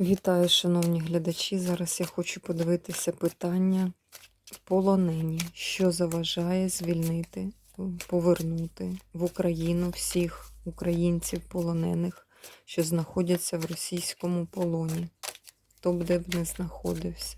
Вітаю, шановні глядачі. Зараз я хочу подивитися питання полонені, що заважає звільнити, повернути в Україну всіх українців полонених, що знаходяться в російському полоні, хто б де б не знаходився.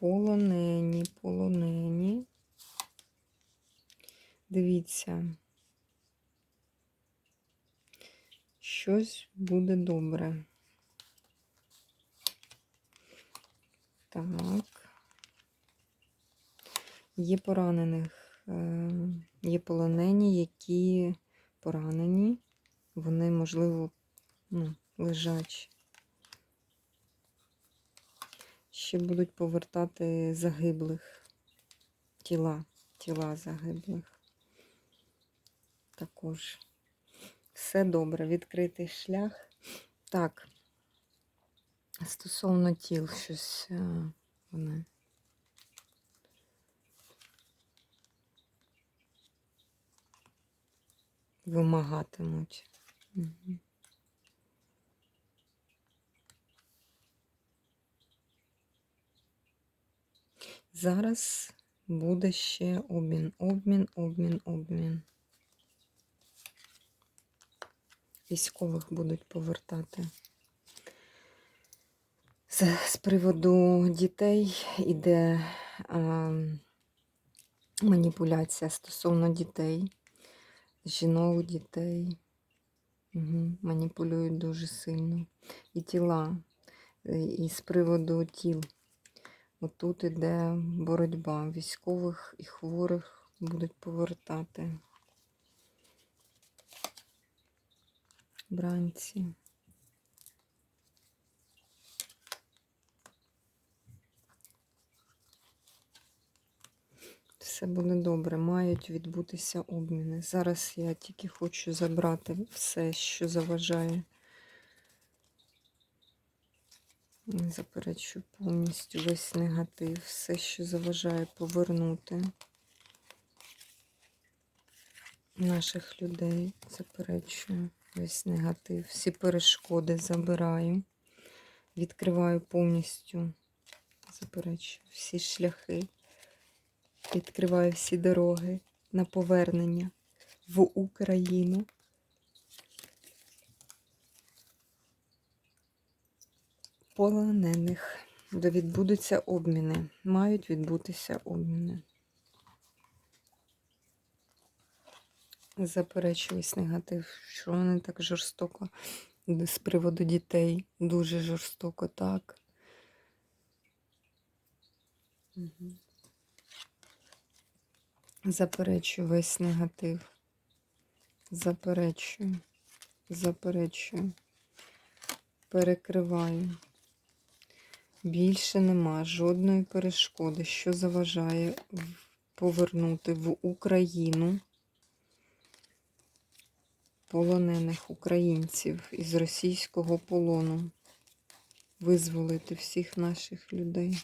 Полонені, полонені. Дивіться. Щось буде добре. Так. Є поранених, е, є полонені, які поранені. Вони, можливо, ну, лежачі. Ще будуть повертати загиблих тіла, тіла загиблих. Також. Все добре, відкритий шлях. Так, стосовно тіл, щось е, вони. Вимагатимуть. Угу. Зараз буде ще обмін, обмін, обмін, обмін. Військових будуть повертати. З, з приводу дітей іде а, маніпуляція стосовно дітей, жінок, дітей. Угу. Маніпулюють дуже сильно. І тіла, і з приводу тіл. Отут іде боротьба. Військових і хворих будуть повертати. Бранці. Все буде добре, мають відбутися обміни. Зараз я тільки хочу забрати все, що заважає. Заперечую повністю весь негатив, все, що заважає повернути наших людей. Заперечую весь негатив, всі перешкоди забираю, відкриваю повністю, заперечую всі шляхи, відкриваю всі дороги на повернення в Україну. Полонених, де відбудуться обміни. Мають відбутися обміни. Заперечуюсь негатив, що вони так жорстоко з приводу дітей. Дуже жорстоко, так. Заперечую весь негатив. Заперечую, заперечую, перекриваю. Більше нема жодної перешкоди, що заважає повернути в Україну полонених українців із російського полону, визволити всіх наших людей.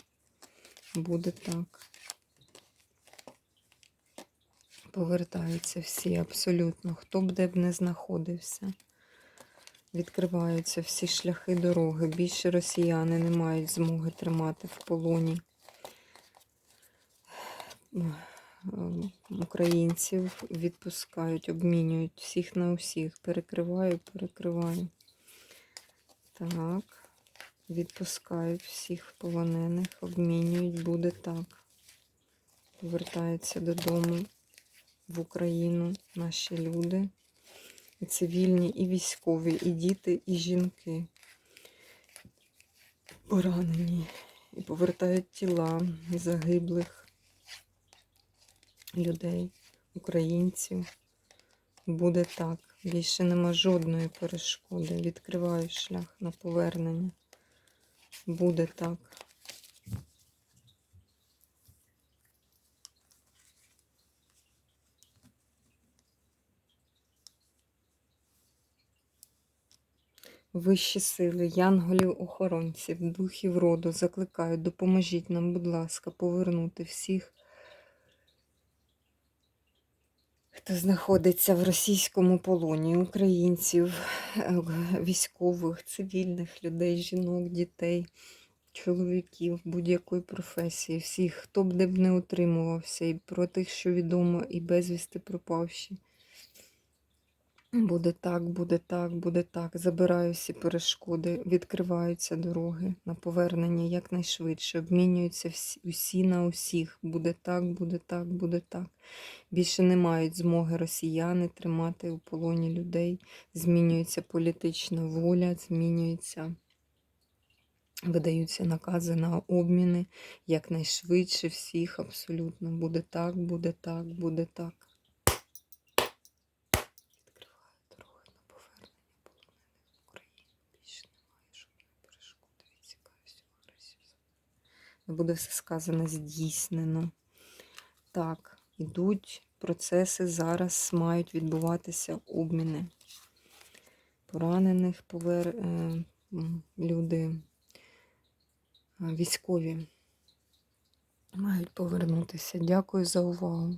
Буде так. Повертаються всі абсолютно, хто б де б не знаходився. Відкриваються всі шляхи дороги. Більше росіяни не мають змоги тримати в полоні українців, відпускають, обмінюють всіх на усіх. Перекриваю, перекриваю. Так, відпускають всіх полонених, обмінюють, буде так. Повертаються додому в Україну наші люди і цивільні, і військові, і діти, і жінки поранені. І повертають тіла загиблих людей, українців. Буде так. Більше нема жодної перешкоди. Відкриваю шлях на повернення. Буде так. Вищі сили, янголів, охоронців, духів роду. Закликаю, допоможіть нам, будь ласка, повернути всіх, хто знаходиться в російському полоні, українців, е, військових, цивільних людей, жінок, дітей, чоловіків будь-якої професії, всіх, хто б де б не утримувався, і про тих, що відомо, і безвісти пропавші. Буде так, буде так, буде так. Забираю всі перешкоди, відкриваються дороги на повернення якнайшвидше. Обмінюються всі, усі на усіх. Буде так, буде так, буде так. Більше не мають змоги росіяни тримати у полоні людей. Змінюється політична воля, змінюється, видаються накази на обміни якнайшвидше всіх абсолютно. Буде так, буде так, буде так. Відкриваю дороги на повернення полонених в Україну. Більше немає жодної перешкоди. Відсікаю всю агресію. Не буде все сказане здійснено. Так, ідуть процеси, зараз мають відбуватися обміни. Поранених повер... е, люди е, військові мають повернутися. Дякую за увагу.